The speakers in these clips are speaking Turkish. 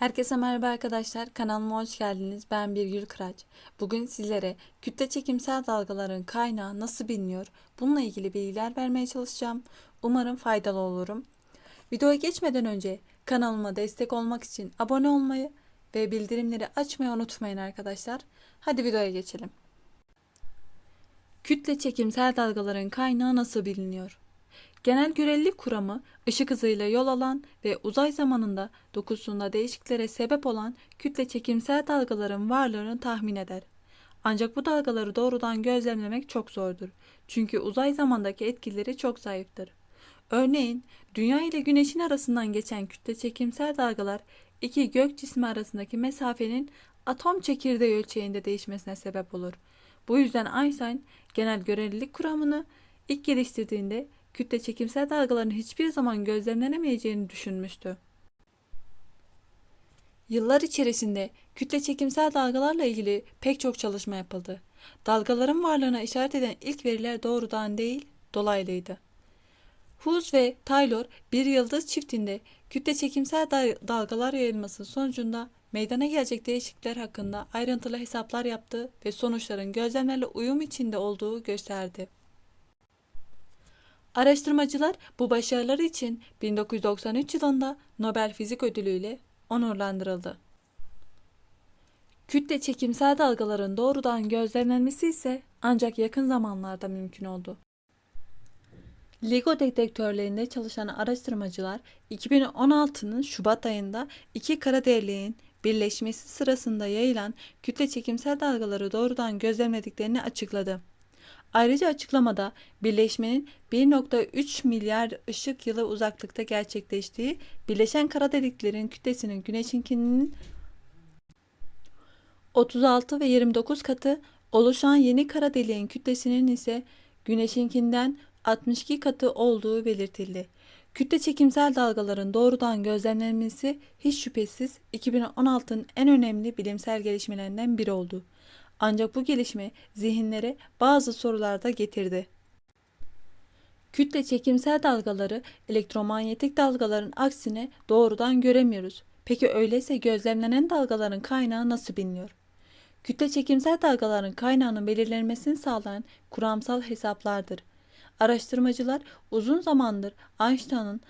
Herkese merhaba arkadaşlar. Kanalıma hoş geldiniz. Ben Birgül Kıraç. Bugün sizlere kütle çekimsel dalgaların kaynağı nasıl biliniyor? Bununla ilgili bilgiler vermeye çalışacağım. Umarım faydalı olurum. Videoya geçmeden önce kanalıma destek olmak için abone olmayı ve bildirimleri açmayı unutmayın arkadaşlar. Hadi videoya geçelim. Kütle çekimsel dalgaların kaynağı nasıl biliniyor? Genel görelilik kuramı ışık hızıyla yol alan ve uzay zamanında dokusunda değişikliklere sebep olan kütle çekimsel dalgaların varlığını tahmin eder. Ancak bu dalgaları doğrudan gözlemlemek çok zordur. Çünkü uzay zamandaki etkileri çok zayıftır. Örneğin Dünya ile Güneş'in arasından geçen kütle çekimsel dalgalar iki gök cismi arasındaki mesafenin atom çekirdeği ölçeğinde değişmesine sebep olur. Bu yüzden Einstein genel görelilik kuramını ilk geliştirdiğinde kütle çekimsel dalgaların hiçbir zaman gözlemlenemeyeceğini düşünmüştü. Yıllar içerisinde kütle çekimsel dalgalarla ilgili pek çok çalışma yapıldı. Dalgaların varlığına işaret eden ilk veriler doğrudan değil, dolaylıydı. Hughes ve Taylor bir yıldız çiftinde kütle çekimsel da- dalgalar yayılması sonucunda meydana gelecek değişiklikler hakkında ayrıntılı hesaplar yaptı ve sonuçların gözlemlerle uyum içinde olduğu gösterdi. Araştırmacılar bu başarıları için 1993 yılında Nobel Fizik Ödülü ile onurlandırıldı. Kütle çekimsel dalgaların doğrudan gözlemlenmesi ise ancak yakın zamanlarda mümkün oldu. LIGO detektörlerinde çalışan araştırmacılar 2016'nın Şubat ayında iki kara deliğin birleşmesi sırasında yayılan kütle çekimsel dalgaları doğrudan gözlemlediklerini açıkladı. Ayrıca açıklamada birleşmenin 1.3 milyar ışık yılı uzaklıkta gerçekleştiği, birleşen kara deliklerin kütlesinin güneşinkinin 36 ve 29 katı, oluşan yeni kara deliğin kütlesinin ise güneşinkinden 62 katı olduğu belirtildi. Kütle çekimsel dalgaların doğrudan gözlemlenmesi hiç şüphesiz 2016'nın en önemli bilimsel gelişmelerinden biri oldu. Ancak bu gelişme zihinlere bazı sorular da getirdi. Kütle çekimsel dalgaları elektromanyetik dalgaların aksine doğrudan göremiyoruz. Peki öyleyse gözlemlenen dalgaların kaynağı nasıl biliniyor? Kütle çekimsel dalgaların kaynağının belirlenmesini sağlayan kuramsal hesaplardır. Araştırmacılar uzun zamandır Einstein'ın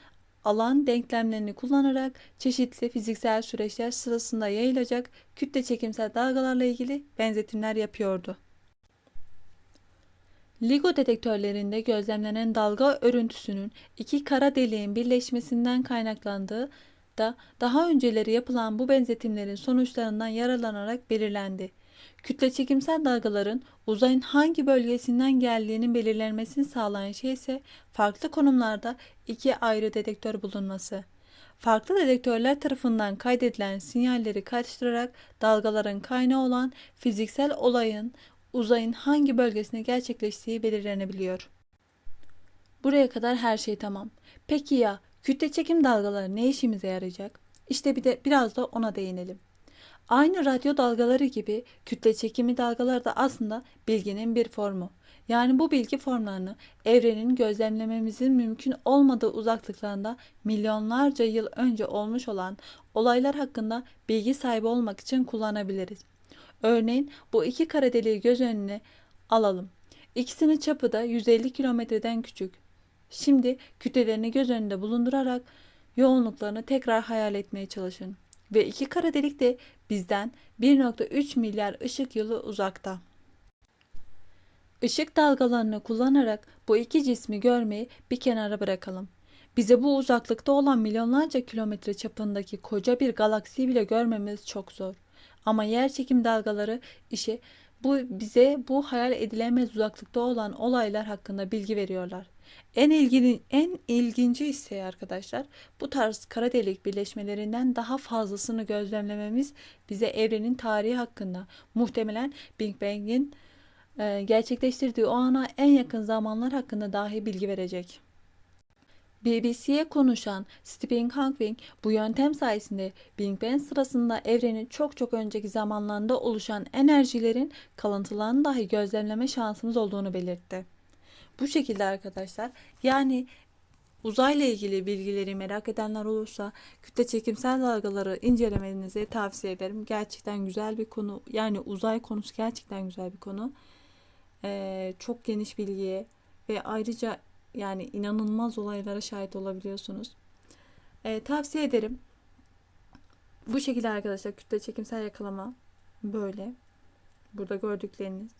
alan denklemlerini kullanarak çeşitli fiziksel süreçler sırasında yayılacak kütle çekimsel dalgalarla ilgili benzetimler yapıyordu. LIGO detektörlerinde gözlemlenen dalga örüntüsünün iki kara deliğin birleşmesinden kaynaklandığı da daha önceleri yapılan bu benzetimlerin sonuçlarından yararlanarak belirlendi. Kütle çekimsel dalgaların uzayın hangi bölgesinden geldiğinin belirlenmesini sağlayan şey ise farklı konumlarda iki ayrı dedektör bulunması. Farklı dedektörler tarafından kaydedilen sinyalleri karıştırarak dalgaların kaynağı olan fiziksel olayın uzayın hangi bölgesinde gerçekleştiği belirlenebiliyor. Buraya kadar her şey tamam. Peki ya kütle çekim dalgaları ne işimize yarayacak? İşte bir de biraz da ona değinelim. Aynı radyo dalgaları gibi kütle çekimi dalgaları da aslında bilginin bir formu. Yani bu bilgi formlarını evrenin gözlemlememizin mümkün olmadığı uzaklıklarında milyonlarca yıl önce olmuş olan olaylar hakkında bilgi sahibi olmak için kullanabiliriz. Örneğin bu iki kara deliği göz önüne alalım. İkisinin çapı da 150 kilometreden küçük. Şimdi kütlelerini göz önünde bulundurarak yoğunluklarını tekrar hayal etmeye çalışın. Ve iki kara delik de bizden 1.3 milyar ışık yılı uzakta. Işık dalgalarını kullanarak bu iki cismi görmeyi bir kenara bırakalım. Bize bu uzaklıkta olan milyonlarca kilometre çapındaki koca bir galaksiyi bile görmemiz çok zor. Ama yer çekim dalgaları işe bu bize bu hayal edilemez uzaklıkta olan olaylar hakkında bilgi veriyorlar. En ilgili en ilginci ise arkadaşlar bu tarz kara delik birleşmelerinden daha fazlasını gözlemlememiz bize evrenin tarihi hakkında muhtemelen Big Bang'in e, gerçekleştirdiği o ana en yakın zamanlar hakkında dahi bilgi verecek. BBC'ye konuşan Stephen Hawking bu yöntem sayesinde Big Bang sırasında evrenin çok çok önceki zamanlarında oluşan enerjilerin kalıntılarını dahi gözlemleme şansımız olduğunu belirtti. Bu şekilde arkadaşlar yani uzayla ilgili bilgileri merak edenler olursa kütle çekimsel dalgaları incelemenizi tavsiye ederim. Gerçekten güzel bir konu. Yani uzay konusu gerçekten güzel bir konu. Ee, çok geniş bilgiye ve ayrıca yani inanılmaz olaylara şahit olabiliyorsunuz. Ee, tavsiye ederim. Bu şekilde arkadaşlar kütle çekimsel yakalama böyle. Burada gördükleriniz.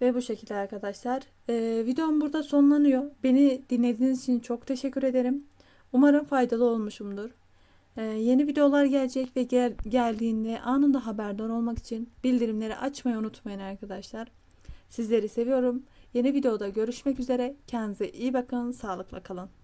Ve bu şekilde arkadaşlar. Ee, videom burada sonlanıyor. Beni dinlediğiniz için çok teşekkür ederim. Umarım faydalı olmuşumdur. Ee, yeni videolar gelecek ve gel geldiğinde anında haberdar olmak için bildirimleri açmayı unutmayın arkadaşlar. Sizleri seviyorum. Yeni videoda görüşmek üzere. Kendinize iyi bakın. Sağlıkla kalın.